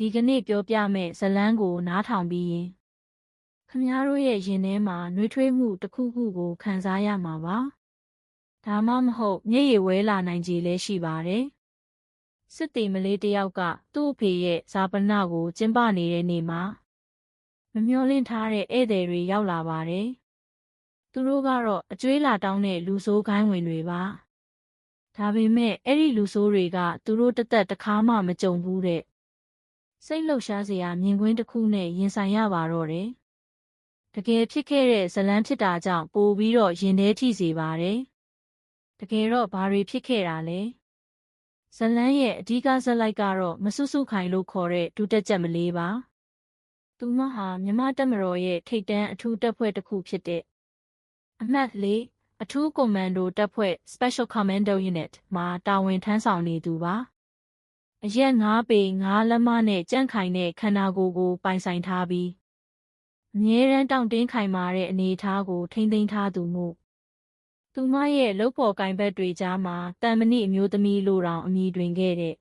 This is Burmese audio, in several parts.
ဒီကနေ့ပြောပြမယ့်ဇတ်လန်းကို နားထောင်ပြီးရင်ခမည်းတော်ရဲ့ရင်ထဲမှာနှွေးထွေးမှုတစ်ခုခုကိုခံစားရမှာပါဒါမှမဟုတ်မျက်ရည်ဝဲလာနိုင်ခြေလည်းရှိပါတယ်စစ်တီမလေးတစ်ယောက်ကသူ့အဖေရဲ့ဇာပနကိုကျင်းပနေတဲ့နေ့မှာမမျော်လင့်ထားတဲ့ဧည့်သည်တွေရောက်လာပါတယ်သူတို့ကတော့အကျွေးလာတောင်းတဲ့လူဆိုးခိုင်းဝင်တွေပါဒါပေမဲ့အဲ့ဒီလူဆိုးတွေကသူတို့တသက်တစ်ခါမှမကြုံဘူးတဲ့ စိတ်လှုပ်ရှားစရာမြင်ကွင်းတစ်ခုနဲ့ရင်ဆိုင်ရပါတော့တယ်တကယ်ဖြစ်ခဲ့တဲ့ဇလန်းဖြစ်တာကြောင့်ပိုပြီးတော့ရင်ထဲထိစေပါတယ်တကယ်တော့ဘာတွေဖြစ်ခဲ့တာလဲဇလန်းရဲ့အဓိကဇက်လိုက်ကတော့မဆုစုခိုင်လို့ခေါ်တဲ့ဒုတက်ချက်မလေးပါသူမဟာမြမတက်မတော်ရဲ့ထိတ်တန်းအထူးတပ်ဖွဲ့တစ်ခုဖြစ်တဲ့အမှတ်လေးအထူးကွန်မန်ဒိုတပ်ဖွဲ့ Special Commando Unit မှာတာဝန်ထမ်းဆောင်နေသူပါ အရက်၅ပေ၅လက်မနဲ့ကြန့်ခိုင်တဲ့ခန္ဓာကိုယ်ကို ပိုင်ဆိုင်ထားပြီးအမြဲတမ်းတောင့်တင်းခိုင်မာတဲ့အနေအထားကိုထိမ့်သိမ်းထားသူမို့သူမရဲ့လုပ်ပေါ်ကင်ဘက်တွေကြားမှာတန်မဏိအမျိုးသမီးလိုတောင်အမည်တွင်ခဲ့တဲ့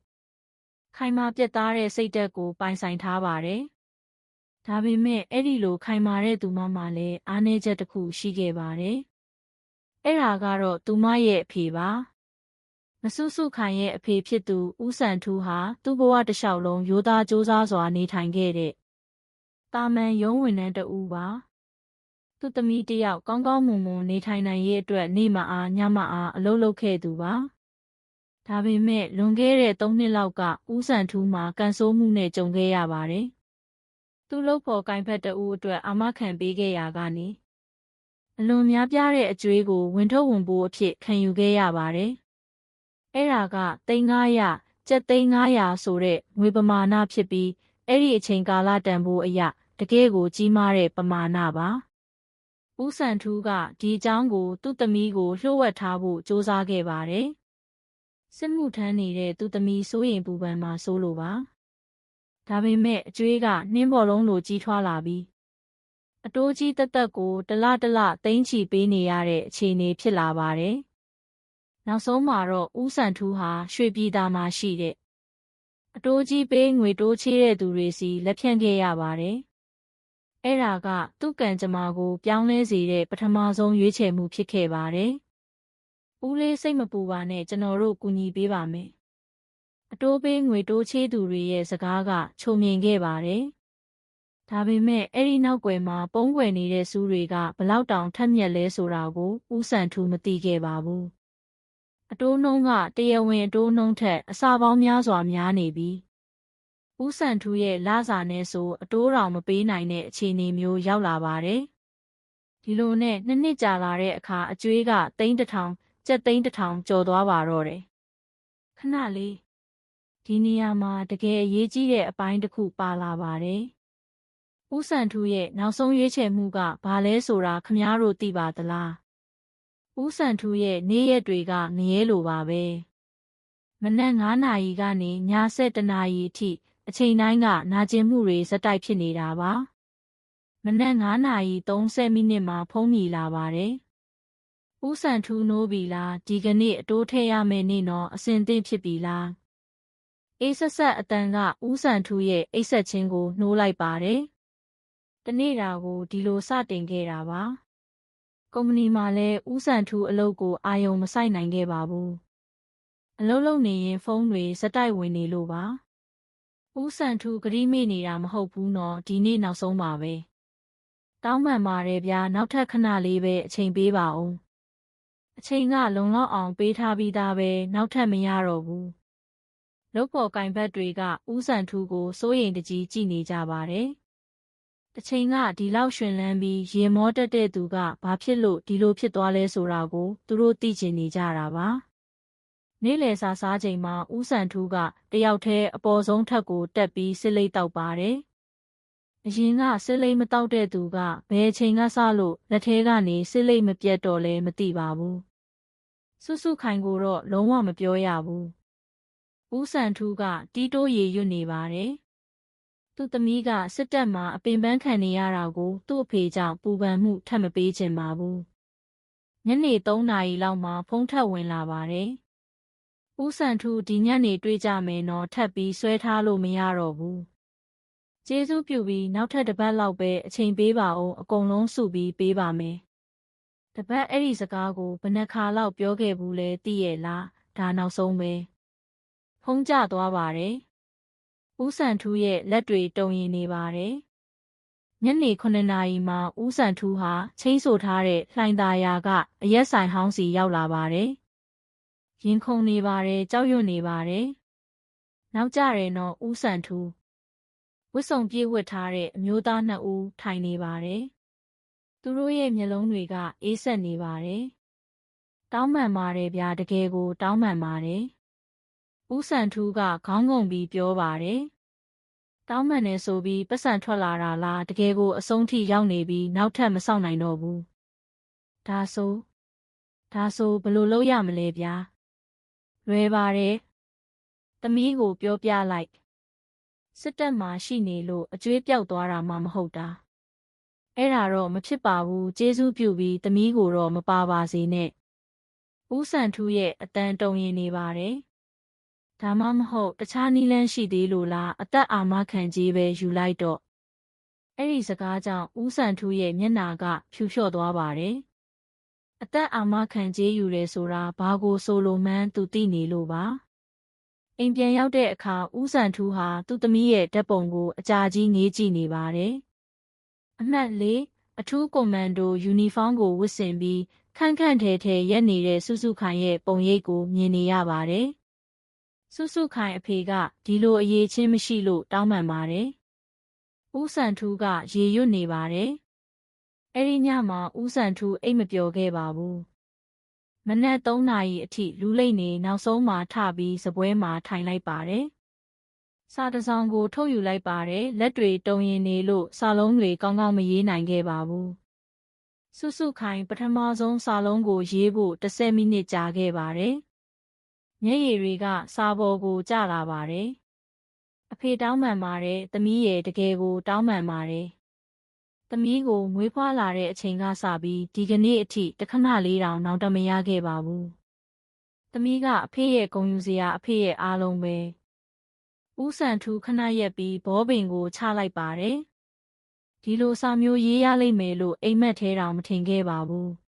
ခိုင်မာပြတ်သားတဲ့စိတ်ဓာတ်ကို ပိုင်ဆိုင်ထားပါတယ်။ဒါပေမဲ့အဲ့ဒီလိုခိုင်မာတဲ့သူမမှလည်းအားနည်းချက်တစ်ခုရှိခဲ့ပါတယ်။အဲ့ဒါကတော့သူမရဲ့အဖေပါ။ မဆုစုခိုင်ရဲ့အဖေဖြစ်သူဦးစံထူးဟာသူ့ဘဝတစ်လျှောက်လုံးရိုးသားကြိုးစားစွာနေထိုင်ခဲ့တဲ့တာမန်ရုံးဝန်ထမ်းတဦးပါ။သူ့သမီးတယောက်ကောင်းကောင်းမွန်မွန်နေထိုင်နိုင်ရေးအတွက်နေမအားညမအားအလုပ်လုပ်ခဲ့သူပါ။ဒါပေမဲ့လွန်ခဲ့တဲ့၃နှစ်လောက်ကဦးစံထူးမှာကန်ဆိုးမှုနဲ့ကြုံခဲ့ရပါတယ်။သူ့လုပ်ဖို့ကင်ဖက်တဦးအတွက်အာမခံပေးခဲ့ရကနေအလွန်များပြားတဲ့အကျွေးကိုဝင်ထုတ်ဝင်ပိုးအဖြစ်ခံယူခဲ့ရပါတယ်။ အဲ့ဒါက3900ကျပ်3900ဆိုတဲ့ငွေပမာဏဖြစ်ပြီးအဲ့ဒီအချိန်ကာလတန်ဖိုးအရတကယ်ကိုကြီးမားတဲ့ပမာဏပါ။ဦးစံထူးကဒီအကြောင်းကို သူ့သမီးကိုလျှို့ဝှက်ထားဖို့ကြိုးစားခဲ့ပါတယ်။စစ်မှုထမ်းနေတဲ့သူ့သမီးစိုးရင်ပူပန်မှာစိုးလို့ပါ။ဒါပေမဲ့အကျွေးကနှင်းပေါ်လုံးလိုကြီးထွားလာပြီးအတိုးကြီးတက်တက်ကိုတလတလသိန်းချီပေးနေရတဲ့အခြေအနေဖြစ်လာပါတယ်။ နောက်ဆုံးမှာတော့ဦးစံထူးဟာရွှေပြည်သားမှာရှိတဲ့အတိုးကြီးပေးငွေတိုးချေးတဲ့သူတွေစီလက်ဖြန့်ခဲ့ရပါတယ်အဲ့ဒါကသူ့ကံကြမ္မာကို ပြောင်းလဲစေတဲ့ပထမဆုံးရွေးချယ်မှုဖြစ်ခဲ့ပါတယ်။ဦးလေးစိတ်မပူပါနဲ့ကျွန်တော်တို့ကူညီပေးပါမယ်။အတိုးပေးငွေတိုးချေးသူတွေရဲ့စကားကချုံမြင်ခဲ့ပါတယ်။ဒါပေမဲ့အဲ့ဒီနောက်ွယ်မှာပုံးကွယ်နေတဲ့စူးတွေကဘလောက်တောင်ထက်မြက်လဲဆိုတာကိုဦးစံထူးမသိခဲ့ပါဘူး။ အတိုးနှုံးကတရားဝင်အတိုးနှုံးထက်အစာပေါင်းများစွာများနေပြီးဦးစံထူးရဲ့လစာနဲ့ဆိုအတိုးတော်မပေးနိုင်တဲ့အခြေအနေမျိုးရောက်လာပါတယ်။ဒီလိုနဲ့နှစ်နှစ်ကြာလာတဲ့အခါအကျွေးကသိန်းတစ်ထောင်ကျပ်သိန်းတစ်ထောင်ကျော်သွားပါတော့တယ်။ခဏလေးဒီနေရာမှာတကယ်အရေးကြီးတဲ့အပိုင်းတစ်ခုပါလာပါတယ်။ဦးစံထူးရဲ့နောက်ဆုံးရွေးချယ်မှုကဘာလဲဆိုတာခမားတို့သိပါသလား။ ဦးစံထူးရဲ့နေ့ရက်တွေကငရဲလိုပါပဲ။မနက်9နာရီကနေည7နာရီအထိအချိန်တိုင်းကနာကျင်မှုတွေဇက်တိုက်ဖြစ်နေတာပါ။မနက်9နာရီ30မိနစ်မှာဖုံးမြည်လာပါတယ်။ဦးစံထူးနိုးပြီလားဒီကနေ့အတိုးထည့်ရမယ်နေတော့အစင်သင့်ဖြစ်ပြီလား။အေးဆက်ဆက်အတန်ကဦးစံထူးရဲ့အိတ်ဆက်ချင်းကိုနှိုးလိုက်ပါတယ်။တနေ့တာကိုဒီလိုစတင်ခဲ့တာပါ။ ကုမ္ပဏီမှာလည်းဦးစံထူးအလုပ်ကိုအာယုံမဆိုင်နိုင်ခဲ့ပါဘူး။အလုပ်လုပ်နေရင်ဖုန်းတွေစတိုက်ဝင်နေလို့ပါ။ဦးစံထူးဂရိမေ့နေတာမဟုတ်ဘူးနော်ဒီနေ့နောက်ဆုံးပါပဲတောင်းပန်ပါတယ်ဗျာနောက်ထပ်ခဏလေးပဲအချိန်ပေးပါဦးအချိန်ကလုံလောက်အောင်ပေးထားပြီးသားပဲနောက်ထပ်မရတော့ဘူးလုတ်ပေါ်ကင်ဘတ်တွေကဦးစံထူးကိုစိုးရိမ်တကြီးကြည့်နေကြပါတယ် တချိန်ကဒီလောက်ရှင်လန်းပြီးရေမောတက်တဲ့သူကဘာဖြစ်လို့ဒီလိုဖြစ်သွားလဲဆိုတာကိုသူတို့သိချင်နေကြတာပါနေ့လယ်စာစားချိန်မှာဦးစံထူးကတယောက်တည်းအပေါ်ဆုံးထပ်ကိုတက်ပြီးစစ်လိတ်တောက်ပါတယ်။အရင်ကစစ်လိတ်မတောက်တဲ့သူကဘယ်ချိန်ကစလို့လက်ထဲကနေစစ်လိတ်မပြတ်တော့လဲမသိပါဘူး။စွစွခိုင်ကိုတော့လုံးဝမပြောရဘူး။ဦးစံထူးကတီးတိုးရေရွတ်နေပါတယ်။ သူ့သမီးကစစ်တပ်မှာအပင်ပန်းခံနေရတာကို သူ့အဖေကြောင့်ပူပန်မှုထပ်မပေးချင်ပါဘူး။ညနေ3နာရီလောက်မှဖုန်းထပ်ဝင်လာပါတယ်။ဦးစံထူးဒီညနေတွေ့ကြမယ်နော်ထပ်ပြီးဆွဲထားလို့မရတော့ဘူးကျေးဇူးပြုပြီးနောက်ထပ်တစ်ပတ်လောက်ပဲအချိန်ပေးပါအောင်အကုန်လုံးစုပြီးပေးပါမယ်။တပတ်အဲ့ဒီစကားကိုဘယ်နှခါလောက်ပြောခဲ့ဘူးလဲသိရဲ့လားဒါနောက်ဆုံးပဲ။ဖုံးကျသွားပါတယ်။ ဦးစံထူးရဲ့လက်တွေတုံရင်နေပါတယ်။ညနေ9နာရီမှာဦးစံထူးဟာချင်းဆိုထားတဲ့လှိုင်သာယာကအရက်ဆိုင်ဟောင်းစီရောက်လာပါတယ်။ရင်ခုန်နေပါတယ်ကြောက်ရွံ့နေပါတယ်။နောက်ကြတယ်နော်ဦးစံထူးဝတ်စုံပြေးဝတ်ထားတဲ့အမျိုးသားနှစ်ဦးထိုင်နေပါတယ်။သူတို့ရဲ့မျက်လုံးတွေကအေးဆက်နေပါတယ်။တောင်းပန်ပါတယ်ဗျာတကယ်ကို တောင်းပန်ပါတယ်။ ဦးစံထူးကခေါင်းငုံပြီးပြောပါတယ်။တောင်းပန်နေဆိုပြီးပတ်စံထွက်လာတာလားတကယ်ကိုအဆုံးထိရောက်နေပြီးနောက်ထပ်မဆောင်နိုင်တော့ဘူး။ဒါဆိုဒါဆိုဘယ်လိုလုပ်ရမလဲဗျာ။လွယ်ပါတယ်။သမီးကိုပြောပြလိုက်စစ်တပ်မှာရှိနေလို့အကျွေးပြောက်သွားတာမှမဟုတ်တာအဲ့ဒါတော့မဖြစ်ပါဘူးကျေးဇူးပြုပြီးသမီးကိုတော့မပါပါစေနဲ့ဦးစံထူးရဲ့အတန်တုံရင်နေပါတယ် ဒါမှမဟုတ်တခြားနီးလန်းရှိသေးလို့လားအသက်အာမခံကြီးပဲယူလိုက်တော့အဲ့ဒီစကားကြောင့်ဦးစံထူးရဲ့မျက်နာက ဖြူလျှော့သွားပါတယ်အသက်အာမခံကြီးယူတယ်ဆိုတာဘာကိုဆိုလိုမှန်းသူသိနေလို့ပါအိမ်ပြန်ရောက်တဲ့အခါဦးစံထူးဟာသူ့သမီးရဲ့ဓာတ်ပုံကိုအကြာကြီးငေးကြည့်နေပါတယ်။အမှတ်၄အထူးကွန်မန်ဒိုယူနီဖောင်းကိုဝတ်ဆင်ပြီးခန့်ခန့်ထဲထဲရက်နေတဲ့စုစုခိုင်ရဲ့ပုံရိပ်ကိုမြင်နေရပါတယ်။ စုစုခိုင်အဖေကဒီလိုအရေးချင်းမရှိလို့တောင်းပန်ပါတယ်။ဦးစံထူးကရေရွတ်နေပါတယ်။အဲဒီညမှာဦးစံထူးအိတ်မပျော်ခဲ့ပါဘူး။မနက်3နာရီအထိလူလိမ့်နေနောက်ဆုံးမှာထပြီးစပွဲမှာထိုင်လိုက်ပါတယ်။စာတစောင်ကိုထုတ်ယူလိုက်ပါတယ်လက်တွေတုံရင်နေလို့စာလုံးတွေကောင်းကောင်းမရေးနိုင်ခဲ့ပါဘူး။စုစုခိုင်ပထမဆုံးစာလုံးကိုရေးဖို့10မိနစ်ကြာခဲ့ပါတယ်။ မျက်ရည်တွေကစာပေါ်ကိုကျလာပါတယ်။အဖေတောင်းပန်ပါတယ်သမီးရဲ့တကယ်ကိုတောင်းပန်ပါတယ်သမီးကိုမွေးဖွားလာတဲ့အချိန်ကစပြီးဒီကနေ့အထိတခဏလေးတောင်နောက်တမရခဲ့ပါဘူး။သမီးကအဖေရဲ့ဂုံယူစရာအဖေရဲ့အားလုံးပဲ။ဦးစံထူးခဏရက်ပြီးဘောပင်ကိုချလိုက်ပါတယ်။ဒီလိုစာမျိုးရေးရလိမ့်မယ်လို့အိမ်မက်ထဲတောင်မထင်ခဲ့ပါဘူး။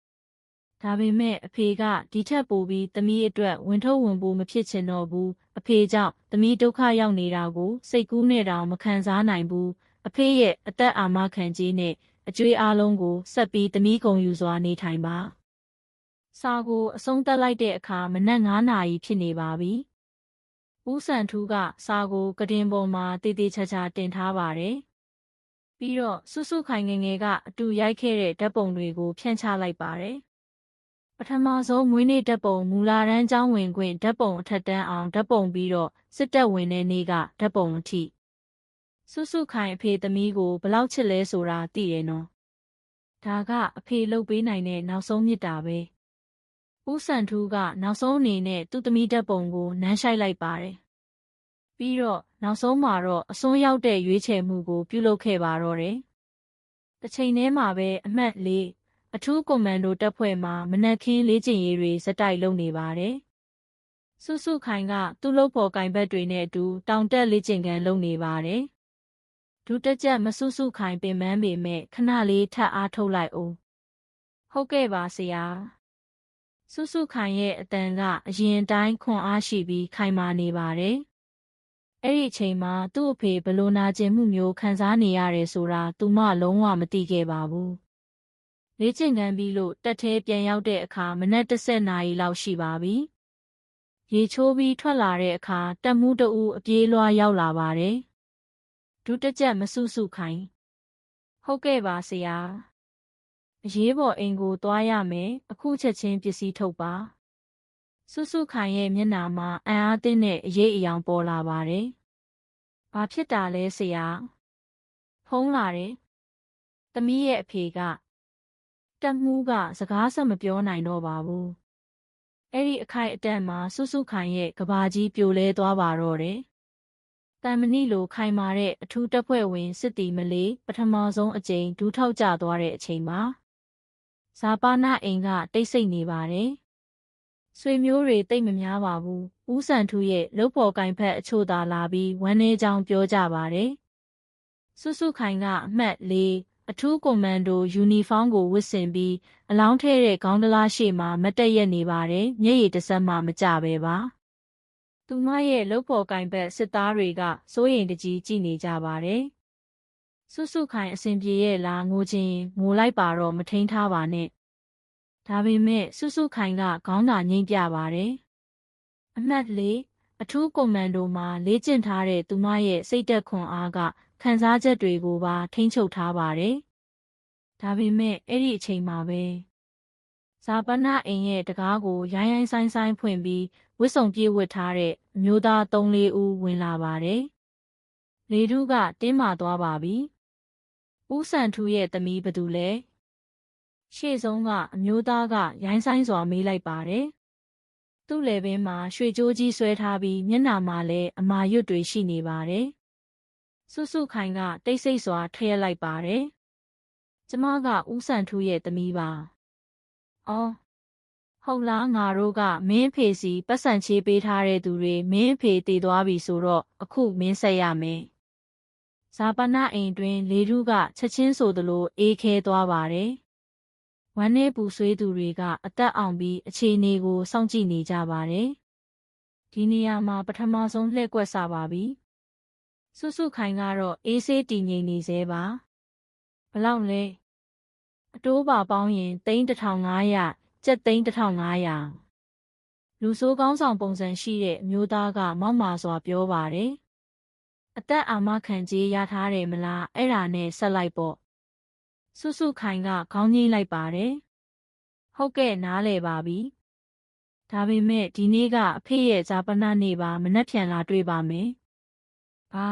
ဒါပေမဲ့အဖေကဒီထက်ပိုပြီးသမီးအတွက်ဝင်ထုတ်ဝင်ပိုးမဖြစ်ချင်တော့ဘူး။အဖေကြောင့်သမီးဒုက္ခရောက်နေတာကိုစိတ်ကူးနဲ့တောင်မခံစားနိုင်ဘူး။အဖေရဲ့အသက်အာမခံခြင်းနဲ့အကျွေးအားလုံးကိုဆက်ပြီးသမီးကုံယူစွာနေထိုင်ပါစာကိုအဆုံးသတ်လိုက်တဲ့အခါမနက်9နာရီဖြစ်နေပါပြီဦးစံထူးကစာကိုကတင်ပေါ်မှာတည်တည်ချာချာတင်ထားပါတယ်ပြီးတော့စွစွခိုင်ငငယ်ကအတူရိုက်ခဲ့တဲ့ဓာတ်ပုံတွေကိုဖြန့်ချလိုက်ပါတယ်ပ ထမဆုံးမွေးနေ့ဓာတ်ပုံမူလာရန်ကျောင်းဝင်ခွင့်ဓာတ်ပုံအထက်တန်းအောင်ဓာတ်ပုံပြီးတော့စစ်တပ်ဝင်တဲ့နေ့ကဓာတ်ပုံအထိစုစုခိုင်အဖေသမီးကိုဘလောက်ချစ်လဲဆိုတာသိတယ်နော်ဒါကအဖေလှုပ်ပေးနိုင်တဲ့နောက်ဆုံးမြစ်တာပဲဦးစံထူးကနောက်ဆုံးအနေနဲ့သူ့သမီးဓာတ်ပုံကိုနမ်းရှိုက်လိုက်ပါတယ်ပြီးတော့နောက်ဆုံးမှာတော့အစွန်းရောက်တဲ့ရွေးချယ်မှုကိုပြုလုပ်ခဲ့ပါတော့တယ်တစ်ချိန်တည်းမှာပဲအမှတ်၄ အထူးကွန်မန်ဒိုတပ်ဖွဲ့မှမနက်ခင်းလေ့ကျင့်ရေးတွေဇက်တိုက်လုပ်နေပါတယ်စုစုခိုင်ကသူ့လုပ်ဖို့ကင်ဘက်တွေနဲ့အတူတောင်တက်လေ့ကျင့်ခန်းလုပ်နေပါတယ်ဒုတက်ကြက်မဆုစုခိုင်ပင်ပန်းပေမဲ့ခဏလေးထပ်အားထုတ်လိုက်အောင်ဟုတ်ကဲ့ပါဆရာစုစုခိုင်ရဲ့အတန်ကအရင်တိုင်းခွန်အားရှိပြီးခိုင်မာနေပါတယ်အဲ့ဒီအချိန်မှာသူ့အဖေဘလို့နာကျင်မှုမျိုးခံစားနေရတယ်ဆိုတာသူမလုံးဝမသိခဲ့ပါဘူး လေ့ကျင့်ခန်းပြီးလို့တက်သေးပြန်ရောက်တဲ့အခါမနက်10နာရီလောက်ရှိပါပြီရေချိုးပြီးထွက်လာတဲ့အခါတက်မှုတူအပြေးလွှားရောက်လာပါတယ်ဒုတကြက်မဆုစုခိုင်ဟုတ်ကဲ့ပါဆရာအရေးပေါ်အိမ်ကိုသွားရမယ်အခုချက်ချင်းပစ္စည်းထုတ်ပါစုစုခိုင်ရဲ့မျက်နှာမှာအံ့အားသင့်တဲ့အရေးအယောင်ပေါ်လာပါတယ်ဘာဖြစ်တာလဲဆရာဖုံးလာတယ်သမီးရဲ့အဖေက တက်မှုက စကားဆက်မပြောနိုင်တော့ပါဘူးအဲ့ဒီအခိုက်အတန့်မှာစုစုခိုင်ရဲ့ကဘာကြီးပြိုလဲသွားပါတော့တယ်တန်မဏိလိုခိုင်မာတဲ့အထူးတပ်ဖွဲ့ဝင်စစ်တီမလေးပထမဆုံးအကြိမ်ဒူးထောက်ကျသွားတဲ့အချိန်မှာဇာပါနာအိမ်ကတိတ်ဆိတ်နေပါတယ်။ဆွေမျိုးတွေတိတ်မများပါဘူး။ဦးစံထူးရဲ့လုတ်ဖော်ကင်ဖက်အချို့သာလာပြီးဝမ်းနေကြောင်းပြောကြပါတယ်စုစုခိုင်ကအမှတ်၄ အထူးကွန်မန်ဒိုယူနီဖောင်းကိုဝတ်ဆင်ပြီးအလောင်းထဲတဲ့ခေါင်းတလားရှေ့မှာမတက်ရက်နေပါတယ်မျက်ရည်တစ်စက်မှမကြပဲပါသူမရဲ့လုပ်ဖော်ကင်ဘက်စစ်သားတွေကစိုးရိမ်တကြီးကြည့်နေကြပါတယ်စုစုခိုင်အစဉ်ပြေရဲ့လားငိုချင်းငိုလိုက်ပါတော့မထိန်ထားပါနဲ့ဒါပေမဲ့စုစုခိုင်ကခေါင်းသာငိမ့်ပြပါတယ်အမှတ်၄အထူးကွန်မန်ဒိုမှာလေ့ကျင့်ထားတဲ့သူမရဲ့စိတ်သက်ခွန်အားက ခံစားချက်တွေကိုပါထိန်းချုပ်ထားပါတယ်။ဒါပေမဲ့အဲ့ဒီအချိန်မှာပဲဇာပနာအိမ်ရဲ့တကားကိုရိုင်းရိုင်းဆိုင်ဆိုင်ဖွင့်ပြီးဝစ်စုံပြေးဝတ်ထားတဲ့အမျိုးသား၃-၄ဦးဝင်လာပါတယ်။လေထုကတင်းမာသွားပါပြီ။ဦးစံထူးရဲ့သမီးဘသူလဲ။ရှေ့ဆုံးကအမျိုးသားကရိုင်းဆိုင်စွာမေးလိုက်ပါတယ်။သူ့လေပင်မှာရွှေကြိုးကြီးဆွဲထားပြီးမျက်နှာမှာလည်းအမာရွတ်တွေရှိနေပါတယ်။ စုစုခိုင်ကတိတ်ဆိတ်စွာထည့်လိုက်ပါတယ်။ကျမကဦးစံထူးရဲ့သမီးပါ။အော်ဟုတ်လားငါတို့ကမင်းဖေစီပတ်စံချေးပေးထားတဲ့သူတွေမင်းဖေတည်သွားပြီဆိုတော့အခုမင်းဆက်ရမယ်။ဇာပနာအိမ်တွင်လေထုကချက်ချင်းဆိုသလိုအေးခဲသွားပါတယ်။ဝမ်းနေပူဆွေးသူတွေကအသက်အောင်ပြီးအခြေအနေကိုစောင့်ကြည့်နေကြပါတယ်။ဒီနေရာမှာပထမဆုံးလှည့်ကွက်စားပါပြီ။ စုစုခိုင်ကတော့အေးဆေးတည်ငြိမ်နေသေးပါဘလောက်လဲအတိုးပါပေါင်းရင်သိန်း1500ကျပ်သိန်း1500လူဆိုးကောင်းဆောင်ပုံစံရှိတဲ့အမျိုးသားကမောက်မာစွာပြောပါတယ်အသက်အာမခံကြီးရထားတယ်မလားအဲ့ဒါနဲ့ဆက်လိုက်ပေါ့စုစုခိုင်ကခေါင်းကြီးလိုက်ပါတယ်ဟုတ်ကဲ့နားလဲပါပြီဒါပေမဲ့ဒီနေ့ကအဖေရဲ့ဇာပနနေ့ပါမနှက်ဖြန်လာတွေ့ပါမယ် ဘာ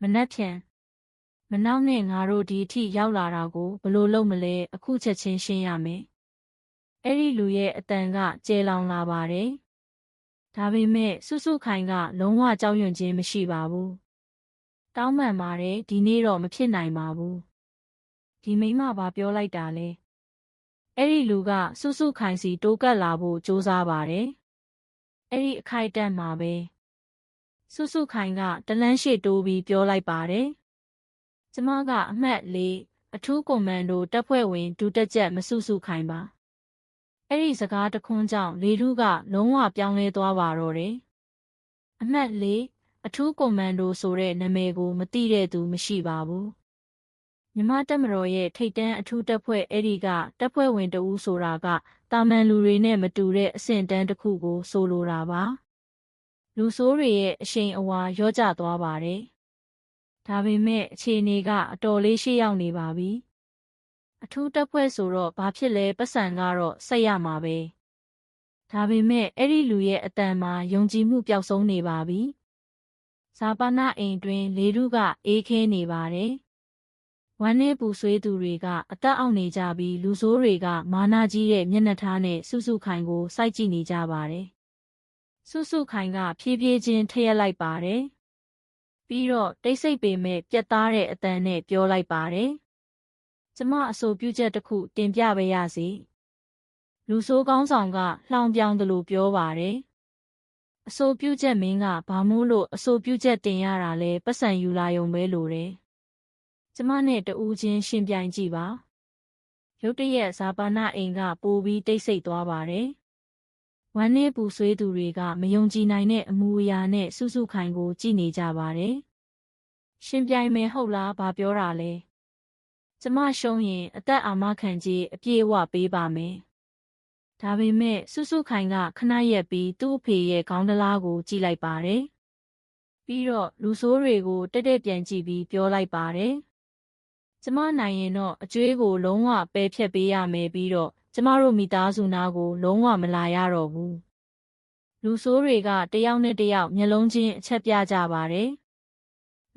မနှက်ဖြန်မနောက်နဲ့ငါတို့ဒီအထိရောက်လာတာကိုဘလို့လုပ်မလဲအခုချက်ချင်းရှင်းရမယ်အဲ့ဒီလူရဲ့အတန်ကကျေလောင်လာပါတယ်ဒါပေမဲ့စုစုခိုင်က လုံးဝကြောက်ရွံ့ခြင်းမရှိပါဘူးတောင်းပန်ပါတယ်ဒီနေ့တော့မဖြစ်နိုင်ပါဘူးဒီမိမဘာပြောလိုက်တာလဲအဲ့ဒီလူကစုစုခိုင်စီတိုးကပ်လာဖို့ကြိုးစားပါတယ်အဲ့ဒီအခိုက်အတန့်မှာပဲ စုစုခိုင်ကတလန်းရှိတိုးပြီးပြောလိုက်ပါတယ်။ကျမကအမှတ်၄အထူးကွန်မန်ဒိုတပ်ဖွဲ့ဝင်ဒုတက်ချက်မစုစုခိုင်ပါ။အဲ့ဒီစကားတခွန်းကြောင့်လေထုကလုံးဝပြောင်းလဲသွားပါတော့တယ်။အမှတ်၄အထူးကွန်မန်ဒိုဆိုတဲ့နာမည်ကိုမသိတဲ့သူမရှိပါဘူး။မြမတက်မတော်ရဲ့ထိတ်တန်းအထူးတပ်ဖွဲ့အဲ့ဒီကတပ်ဖွဲ့ဝင်တဦးဆိုတာကတာမန်လူတွေနဲ့မတူတဲ့အဆင့်တန်းတစ်ခုကိုဆိုလိုတာပါ။ လူဆိုးတွေရဲ့အရှိန်အဝါရောကျသွားပါတယ်။ဒါပေမဲ့အခြေအနေကအတော်လေးရှေ့ရောက်နေပါပြီ။အထူးတပ်ဖွဲ့ဆိုတော့ဘာဖြစ်လဲပတ်စံကတော့ဆက်ရမှာပဲ။ဒါပေမဲ့အဲ့ဒီလူရဲ့အတန်မှာယုံကြည်မှုပျောက်ဆုံးနေပါပြီ။ဇာပနာအိမ်တွင်လေထုကအေးခဲနေပါတယ်။ဝမ်းနေပူဆွေးသူတွေကအသက်အောက်နေကြပြီးလူဆိုးတွေကမာနာကြီးတဲ့မျက်နှာထားနဲ့စုစုခိုင်ကိုစိုက်ကြည့်နေကြပါတယ်။ စုစုခိုင်ကဖြည်းဖြည်းချင်းထရက်လိုက်ပါတယ်။ပြီးတော့တိတ်ဆိတ်ပေမဲ့ပြတ်သားတဲ့အတန်နဲ့ပြောလိုက်ပါတယ်။ကျမအဆိုပြုချက်တစ်ခုတင်ပြပေးရစီ။လူဆိုးကောင်းဆောင်ကလှောင်ပြောင်တယ်လို့ပြောပါတယ်။အဆိုပြုချက်မင်းကဘာမို့လို့အဆိုပြုချက်တင်ရတာလဲပတ်စံယူလာရုံပဲလို့တယ်။ကျမနဲ့တူးချင်းရှင်ပြိုင်ကြည့်ပါ။ရုတ်တရက်ဇာပါနာအိမ်ကပိုပြီးတိတ်ဆိတ်သွားပါတယ်။ ဝမ်းနည်းပူဆွေးသူတွေကမယုံကြည်နိုင်တဲ့အမူအရာနဲ့စုစုခိုင်ကိုကြည်နေကြပါတယ်။ရှင်ပြိုင်မယ်ဟုတ်လားဘာပြောတာလဲ။ကျမရှုံးရင်အသက်အာမခံကြီးအပြည့်အဝပေးပါမယ်။ဒါပေမဲ့စုစုခိုင်ကခဏရက်ပြီးသူ့အဖေရဲ့ခေါင်းတလားကိုကြည့်လိုက်ပါတယ်။ပြီးတော့လူဆိုးတွေကိုတက်တက်ပြန်ကြည့်ပြီးပြောလိုက်ပါတယ်။ကျမနိုင်ရင်တော့အကျွေးကိုလုံးဝပယ်ဖြတ်ပေးရမယ်ပြီးတော့ ကျမတို့မိသားစုနာကို လုံးဝမလာရတော့ဘူးလူဆိုးတွေကတယောက်နဲ့တယောက်မျက်လုံးချင်းအချက်ပြကြပါတယ်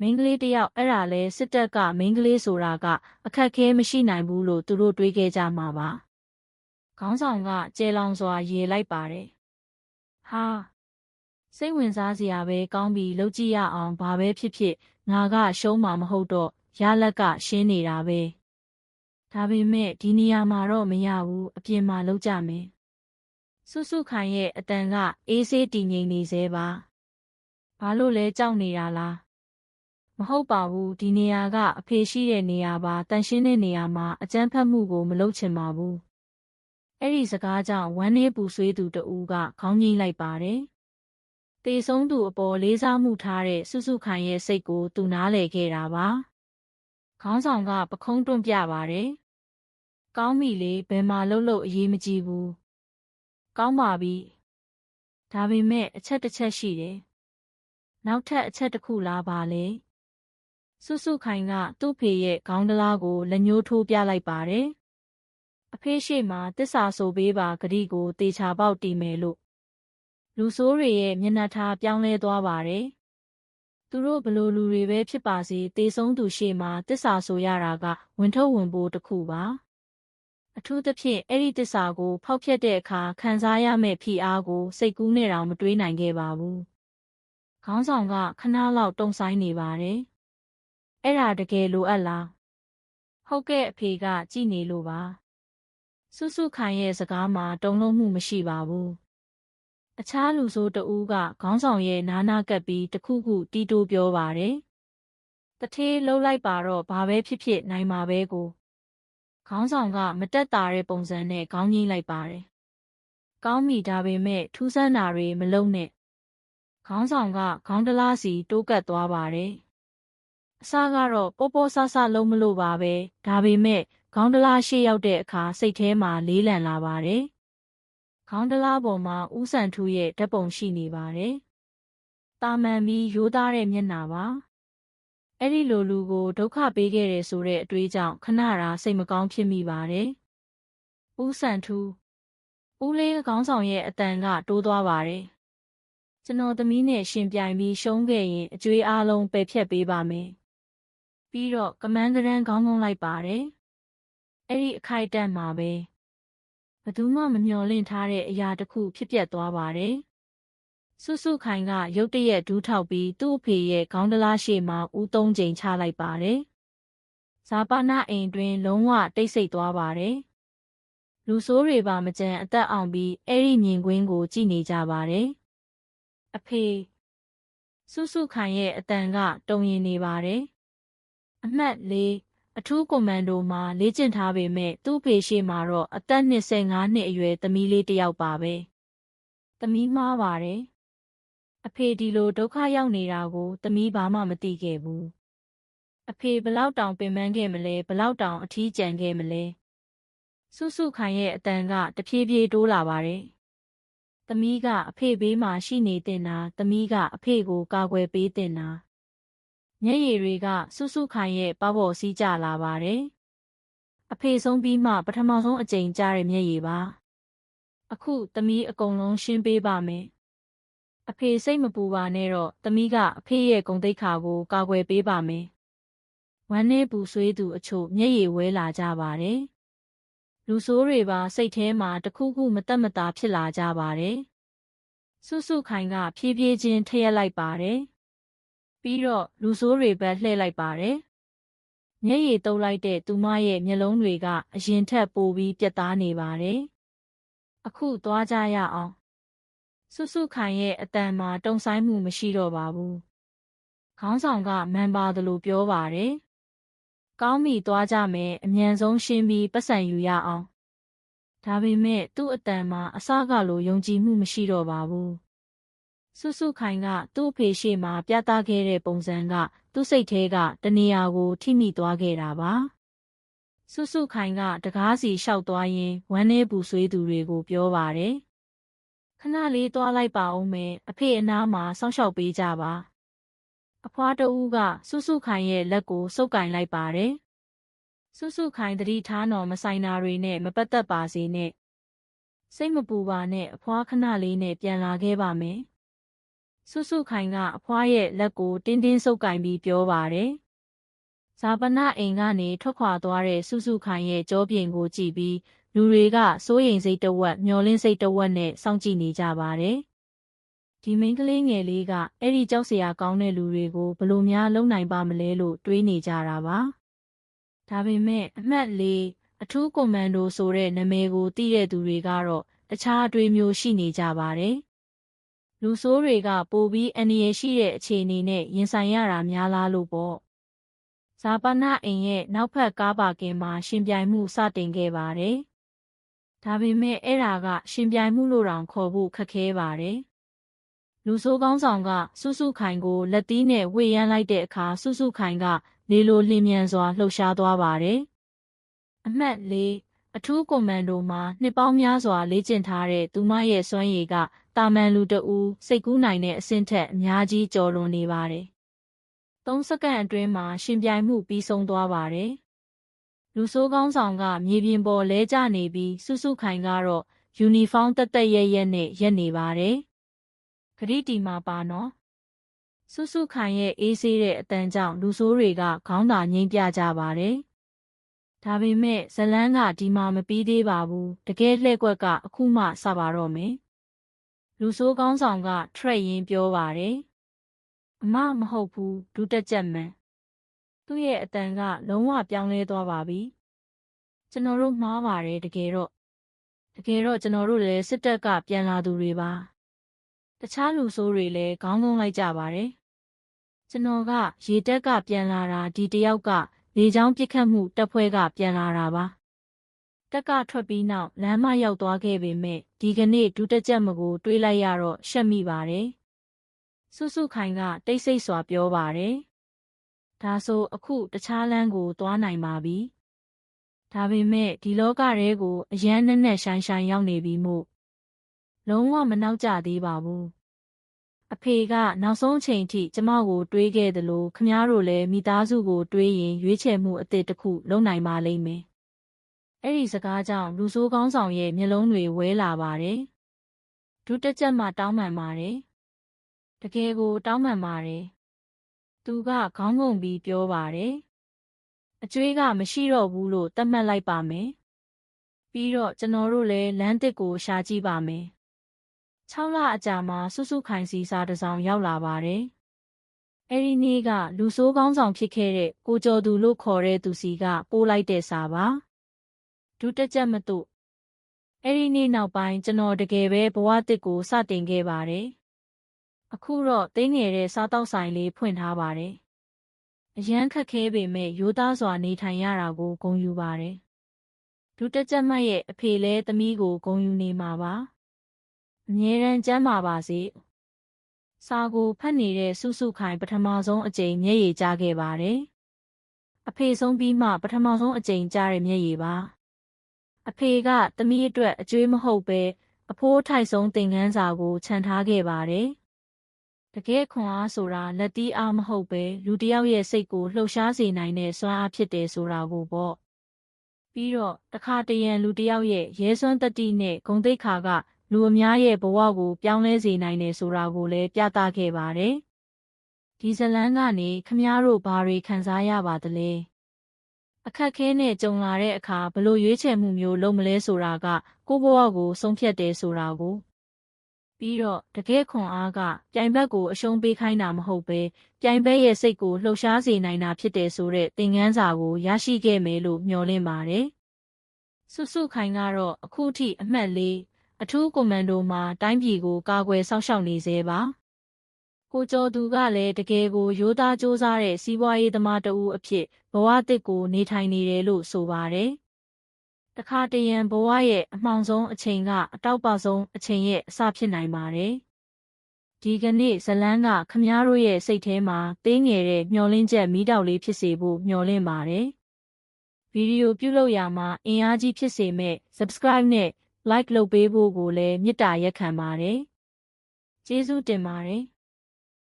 မိန်းကလေးတယောက်အဲ့ဒါလဲစစ်တပ်ကမိန်းကလေးဆိုတာက အခက်ခဲမရှိနိုင်ဘူးလို့သူတို့တွေးခဲ့ကြမှာပါခေါင်းဆောင်ကကျဲလောင်စွာရေလိုက်ပါတယ်ဟာစိတ်ဝင်စားစရာပဲကောင်းပြီလှုပ်ကြည့်ရအောင်ဘာပဲဖြစ်ဖြစ်ငါကရှုံးမှာမဟုတ်တော့ရလက်ကရှင်းနေတာပဲ ဒါပေမဲ့ဒီနေရာမှာတော့မရဘူးအပြင်မှာလောက်ကြမယ်စုစုခိုင်ရဲ့အတန်ကအေးဆေးတည်ငြိမ်နေသေးပါဘာလို့လဲကြောက်နေတာလားမဟုတ်ပါဘူးဒီနေရာကအဖေရှိတဲ့နေရာပါတန်ရှင်းတဲ့နေရာမှာအကြမ်းဖက်မှုကိုမလုပ်ချင်ပါဘူးအဲ့ဒီစကားကြောင့်ဝမ်းနေပူဆွေးသူတဦးကခေါင်းကြီးလိုက်ပါတယ်တေဆုံးသူအပေါ်လေးစားမှုထားတဲ့စုစုခိုင်ရဲ့စိတ်ကိုသူနားလည်ခဲ့တာပါခေါင်းဆောင်ကပခုံးတွန့်ပြပါတယ် ကောင်းပြီလေဘယ်မှာလှုပ်လှုပ်အရေးမကြီးဘူးကောင်းပါပြီဒါပေမဲ့အချက်တစ်ချက်ရှိတယ်နောက်ထပ်အချက်တစ်ခုလားပါလေစုစုခိုင်ကသူ့ဖေရဲ့ခေါင်းတလားကိုလက်ညှိုးထိုးပြလိုက်ပါတယ်အဖေရှိမှတစ္ဆာဆိုပေးပါဂရီကိုတေချာပေါက်တီးမယ်လို့လူဆိုးတွေရဲ့မျက်နှာထားပြောင်းလဲသွားပါတယ်သူတို့ဘလို့လူတွေပဲဖြစ်ပါစေတေဆုံးသူရှေ့မှာတစ္ဆာဆိုရတာကဝင်ထုတ်ဝင်ပိုးတစ်ခုပါ အထူးသဖြင့်အဲ့ဒီတစ္ဆာကို ဖောက်ဖျက်တဲ့အခါခံစားရမယ့်ဖိအားကိုစိတ်ကူးနဲ့တောင်မတွေးနိုင်ခဲ့ပါဘူး။ခေါင်းဆောင်ကခဏလောက်တုံဆိုင်နေပါတယ်။အဲ့ဒါတကယ်လိုအပ်လား။ဟုတ်ကဲ့အဖေကကြည်နေလို့ပါ။စုစုခိုင်ရဲ့စကားမှာတုံ့လုံးမှုမရှိပါဘူး။အခြားလူဆိုးတဦးကခေါင်းဆောင်ရဲ့နာနာကပ်ပြီးတခုခုတီးတိုးပြောပါတယ်။တထေးလှုပ်လိုက်ပါတော့ဘာပဲဖြစ်ဖြစ်နိုင်မှာပဲကို။ ခေါင်းဆောင်ကမတက်တာတဲ့ပုံစံနဲ့ခေါင်းငိမ့်လိုက်ပါတယ်။ကောင်းပြီဒါပေမဲ့ထူးဆန်းတာတွေမလုံးနဲ့။ခေါင်းဆောင်ကခေါင်းတလားစီတိုးကပ်သွားပါတယ်။အစားကတော့ပေါ်ပေါ်ဆဆလုံးမလို့ပါပဲ။ဒါပေမဲ့ခေါင်းတလားရှေ့ရောက်တဲ့အခါစိတ်ထဲမှာလေးလံလာပါတယ်။ခေါင်းတလားပေါ်မှာဦးဆန်ထူးရဲ့ဓာတ်ပုံရှိနေပါတယ်။တာမန်ပြီးရိုးသားတဲ့မျက်နှာပါ။ အဲ့ဒီလိုလူကိုဒုက္ခပေးခဲ့တယ်ဆိုတဲ့အတွေးကြောင့်ခဏတာစိတ်မကောင်းဖြစ်မိပါတယ်။ဦးဆန်ထူးဦးလေးခေါင်းဆောင်ရဲ့အတန်ကတိုးသွားပါတယ်။ကျွန်တော်သမီးနဲ့ရှင်ပြိုင်ပြီးရှုံးခဲ့ရင်အကျွေးအားလုံးပယ်ဖြတ်ပေးပါမယ်။ပြီးတော့ကမန်းကရန်ခေါင်းငုံလိုက်ပါတယ်။အဲ့ဒီအခိုက်အတန့်မှာပဲဘသူမှမမျှော်လင့်ထားတဲ့အရာတစ်ခုဖြစ်ပျက်သွားပါတယ်။ စုစုခိုင်ကရုတ်တရက်ဒူးထောက်ပြီးသူ့အဖေရဲ့ခေါင်းတလားရှေ့မှာဦးသုံးချိန်ချလိုက်ပါတယ်။ဇာပါနာအိမ်တွင် လုံးဝတိတ်ဆိတ်သွားပါတယ်။လူဆိုးတွေပါမကြမ်းအသက်အောင်ပြီးအဲ့ဒီမြင်ကွင်းကိုကြည့်နေကြပါတယ်။အဖေစုစုခိုင်ရဲ့အတန်ကတုံရင်နေပါတယ်။အမှတ်၄အထူးကွန်မန်ဒိုမှာလေ့ကျင့်ထားပေမဲ့သူ့ဖေရှိမှာတော့အသက်25နှစ်အရွယ်သမီးလေးတစ်ယောက်ပါပဲ။သမီးမားပါတယ်။ အဖေဒီလိုဒုက္ခရောက်နေတာကို သမီးဘာမှမသိခဲ့ဘူးအဖေဘလောက်တောင်ပင်ပန်းခဲ့မလဲဘလောက်တောင်အထီးကျန်ခဲ့မလဲစုစုခိုင်ရဲ့အတန်ကတဖြည်းဖြည်းတိုးလာပါတယ်သမီးကအဖေဘေးမှာရှိနေတဲ့နာသမီးကအဖေကိုကာကွယ်ပေးတဲ့နာမျက်ရည်တွေကစုစုခိုင်ရဲ့ပပေါ်စီးကြလာပါတယ်အဖေဆုံးပြီးမှပထမဆုံးအကြိမ်ကြားတဲ့မျက်ရည်ပါအခုသမီးအကုန်လုံးရှင်းပေးပါမယ် အဖေစိတ်မပူပါနဲ့တော့သမီးကအဖေရဲ့ဂုံတိတ်ခါကိုကာကွယ်ပေးပါမယ်။ဝမ်းနေပူဆွေးသူအချို့မျက်ရည်ဝဲလာကြပါတယ်။လူဆိုးတွေပါစိတ်ထဲမှာတခုခုမတက်မတာဖြစ်လာကြပါတယ်။စုစုခိုင်ကဖြည်းဖြည်းချင်းထရက်လိုက်ပါတယ်။ပြီးတော့လူဆိုးတွေဘက်လှည့်လိုက်ပါတယ်။မျက်ရည်တုပ်လိုက်တဲ့သူမရဲ့မျက်လုံးတွေကအရင်ထက်ပိုပြီးပြတ်သားနေပါတယ်။အခုသွားကြရအောင် စုစုခိုင်ရဲ့အတန်မှာတုံဆိုင်မှုမရှိတော့ပါဘူး။ခေါင်းဆောင်ကမန်ပါသလိုပြောပါတယ်။ကောင်းပြီသွားကြမယ်အမြန်ဆုံးရှင်းပြီးပတ်စံယူရအောင်။ဒါပေမဲ့သူ့အတန်မှာအစကလိုယုံကြည်မှုမရှိတော့ပါဘူး။စုစုခိုင်ကသူ့အဖေရှိမှပြသခဲ့တဲ့ပုံစံက သူ့စိတ်ထဲကတနေရာကိုထိမိသွားခဲ့တာပါ။စုစုခိုင်ကတကားစီလျှောက်သွားရင်းဝမ်းနေပူဆွေးသူတွေကိုပြောပါတယ်။ ခဏလေးသွားလိုက်ပါဦးမယ်အဖေအနားမှာစောင့်ရှောက်ပေးကြပါအဖွားတဦးကစုစုခိုင်ရဲ့လက်ကိုစုပ်ကင်လိုက်ပါတယ်စုစုခိုင်တတိထားတော်မဆိုင်နာတွေနဲ့မပတ်သက်ပါစေနဲ့စိတ်မပူပါနဲ့အဖွားခဏလေးနဲ့ပြန်လာခဲ့ပါမယ်စုစုခိုင်ကအဖွားရဲ့လက်ကိုတင်းတင်းစုပ်ကင်ပြီးပြောပါတယ်ဇာပနာအိမ်ကနေထွက်ခွာသွားတဲ့စုစုခိုင်ရဲ့ကြောပြင်ကိုကြည့်ပြီး လူတွေကစိုးရိမ်စိတ်တဝက်မျောလင်းစိတ်တဝက်နဲ့စောင့်ကြည့်နေကြပါတယ်။ဒီမိန်းကလေးငယ်လေးကအဲ့ဒီကြောက်စရာကောင်းတဲ့လူတွေကိုဘလို့များလုံနိုင်ပါမလဲလို့တွေးနေကြတာပါ။ဒါပေမဲ့အမှတ်လေးအထူးကွန်မန်ဒိုဆိုတဲ့နာမည်ကိုသိတဲ့သူတွေကတော့တခြားအတွေးမျိုးရှိနေကြပါတယ်။လူဆိုးတွေကပိုပြီးအန္တရာယ်ရှိတဲ့အခြေအနေနဲ့ရင်ဆိုင်ရတာများလားလို့ပေါ့။ဇာပနာအိမ်ရဲ့နောက်ဖက်ကားပါကင်မှာရှင်ပြိုင်မှုစတင်ခဲ့ပါတယ်။ ဒါပေမဲ့အဲ့ဒါကရှင်ပြိုင်မှုလို့တောင်ခေါ်ဖို့ခက်ခဲပါတယ်။လူဆိုးကောင်းဆောင်ကစုစုခိုင်ကိုလက်သီးနဲ့ဝေရမ်းလိုက်တဲ့အခါစုစုခိုင်က လေလိုလျင်မြန်စွာလှုပ်ရှားသွားပါတယ်။အမှတ်၄အထူးကွန်မန်ဒိုမှာနှစ်ပေါင်းများစွာလေ့ကျင့်ထားတဲ့သူမရဲ့စွမ်းရည်ကတာမန်လူတဦးစိတ်ကူးနိုင်တဲ့အဆင့်ထက်အများကြီးကျော်လွန်နေပါတယ်။၃စက္ကန့်အတွင်းမှာရှင်ပြိုင်မှုပြီးဆုံးသွားပါတယ်။ လူဆိုးကောင်းဆောင်ကမြေပြင်ပေါ်လဲကျနေပြီးစုစုခိုင်ကတော့ယူနီဖောင်းတက်တက်ရဲရဲနဲ့ရက်နေပါတယ်။ခရီးတီမှာပါနော်။စုစုခိုင်ရဲ့အေးဆေးတဲ့အတန်ကြောင့်လူဆိုးတွေကခေါင်းသာငိမ့်ပြကြပါတယ်။ဒါပေမဲ့ဇလန်းကဒီမှာမပြီးသေးပါဘူး။တကယ်လှည့်ကွက်ကအခုမှစပါတော့မယ်။လူဆိုးကောင်းဆောင်ကထရက်ရင်းပြောပါတယ်။အမမဟုတ်ဘူးဒုတက်ကြက်မန်။ သူ့ရဲ့အတန်ကလုံးဝပြောင်းလဲသွားပါပြီ။ကျွန်တော်တို့မှားပါတယ်တကယ်တော့တကယ်တော့ကျွန်တော်တို့လည်းစစ်တပ်ကပြန်လာသူတွေပါ။တခြားလူဆိုးတွေလည်းခေါင်းကုန်းလိုက်ကြပါတယ်။ကျွန်တော်ကရေတက်ကပြန်လာတာဒီတယောက်ကလေချောင်းပစ်ခတ်မှုတပ်ဖွဲ့ကပြန်လာတာပါ။တက်ကထွက်ပြီးနောက်လမ်းမရောက်သွားခဲ့ပေမဲ့ဒီကနေ့ဒုတက်ကြက်မကို တွေးလိုက်ရတော့ရှက်မိပါတယ်။စုစုခိုင်ကတိတ်ဆိတ်စွာပြောပါတယ်။ ဒါဆိုအခုတခြားလမ်းကိုသွားနိုင်ပါပြီ။ဒါပေမဲ့ဒီလောကထဲကိုအရန်နဲ့နဲ့ဆိုင်ဆိုင်ရောက်နေပြီမို့လုံးဝမနောက်ကြသေးပါဘူး။အဖေကနောက်ဆုံးအချိန်ထိကျမကိုတွေးခဲ့သလိုခမားတို့လည်းမိသားစုကိုတွေးရင်ရွေးချယ်မှုအသစ်တစ်ခုလုပ်နိုင်ပါလိမ့်မယ်။အဲ့ဒီစကားကြောင့်လူဆိုးကောင်းဆောင်ရဲ့မျက်လုံးတွေဝဲလာပါတယ်။ဒုတက်ချက်မှတောင်းပန်ပါတယ်။တကယ်ကိုတောင်းပန်ပါတယ်။ သူကခေါင်းငုံပြီးပြောပါတယ်။အကျွေးကမရှိတော့ဘူးလို့သတ်မှတ်လိုက်ပါမယ်။ပြီးတော့ကျွန်တော်တို့လည်းလမ်းတစ်ကိုရှာကြည့်ပါမယ်။6လအကြာမှာစုစုခိုင်စီစာတစ်စောင်ရောက်လာပါတယ်။အဲဒီနေ့ကလူဆိုးကောင်းဆောင်ဖြစ်ခဲ့တဲ့ကိုကျော်သူလို့ခေါ်တဲ့သူစီကပိုးလိုက်တဲ့စာပါ။ဒုတက်ကြက်မတို့အဲ့ဒီနေ့နောက်ပိုင်းကျွန်တော်တကယ်ပဲဘဝတစ်ကိုစတင်ခဲ့ပါတယ် အခုတော့တင်းငယ်တဲ့စားတောက်ဆိုင်လေးဖွင့်ထားပါတယ်အရန်ခက်ခဲပေမဲ့ရိုးသားစွာနေထိုင်ရတာကိုဂုဏ်ယူပါတယ်ဒုတက်ကြက်မရဲ့အဖေလဲသမီးကိုဂုဏ်ယူနေမှာပါအမြဲတမ်းကျမ်းမာပါစေစာကိုဖတ်နေတဲ့စုစုခိုင်ပထမဆုံးအကြိမ်မျက်ရည်ကျခဲ့ပါတယ်အဖေဆုံးပြီးမှပထမဆုံးအကြိမ်ကြားတဲ့မျက်ရည်ပါအဖေကသမီးအတွက်အကျွေးမဟုတ်ပဲအဖိုးထိုက်ဆုံးသင်ခန်းစာကိုခြံထားခဲ့ပါတယ်။ တကယ်ခွန်အားဆိုတာလက်တီးအားမဟုတ်ပဲလူတစ်ယောက်ရဲ့စိတ်ကိုလှုပ်ရှားစေနိုင်တဲ့စွမ်းအားဖြစ်တယ်ဆိုတာကိုပေါ့။ပြီးတော့တခါတရံလူတစ်ယောက်ရဲ့ရဲစွမ်းတတိနဲ့ဂုံတိတ်ခါကလူအများရဲ့ဘဝကိုပြောင်းလဲစေနိုင်တယ်ဆိုတာကိုလည်းပြသခဲ့ပါတယ်။ဒီဇလန်းကနေခမားတို့ဘာတွေခံစားရပါသလဲ။အခက်ခဲနဲ့ကြုံလာတဲ့အခါဘလို့ရွေးချယ်မှုမျိုးလုပ်မလဲဆိုတာကကိုယ့်ဘဝကိုဆုံးဖြတ်တယ်ဆိုတာကို ပြီးတော့တကယ်ခွန်အားကပြိုင်ဘက်ကိုအရှုံးပေးခိုင်းတာမဟုတ်ပဲပြိုင်ဘက်ရဲ့စိတ်ကိုလှုပ်ရှားစေနိုင်တာဖြစ်တယ်ဆိုတဲ့သင်ခန်းစာကိုရရှိခဲ့မယ်လို့မျှော်လင့်ပါတယ်။စုစုခိုင်ကတော့အခုထိအမှတ်လေးအထူးကွန်မန်ဒိုမှာတိုင်းပြည်ကိုကာကွယ်စောင့်ရှောက်နေသေးပါ။ကိုကျော်သူကလည်းတကယ်ကိုရိုးသားစ조사တဲ့စီးပွားရေးသမားတဦးအဖြစ်ဘဝတစ်ကိုနေထိုင်နေတယ်လို့ဆိုပါတယ်။ တခါတရံဘဝရဲ့အမှောင်ဆုံးအချိန်ကအတောက်ပဆုံးအချိန်ရဲ့အစဖြစ်နိုင်ပါတယ်။ဒီကနေ့ဇလန်းကခမားတို့ရဲ့စိတ်ထဲမှာသေးငယ်တဲ့မျောလင်းချက်မိတောက်လေးဖြစ်စေဖို့မျှော်လင့်ပါတယ်။ဗီဒီယိုပြုလုပ်ရမှာအင်အားကြီးဖြစ်စေမဲ့ subscribe နဲ့ like လုပ်ပေးဖို့ကိုလည်းမေတ္တာရက်ခံပါတယ်။ကျေးဇူးတင်ပါတယ်။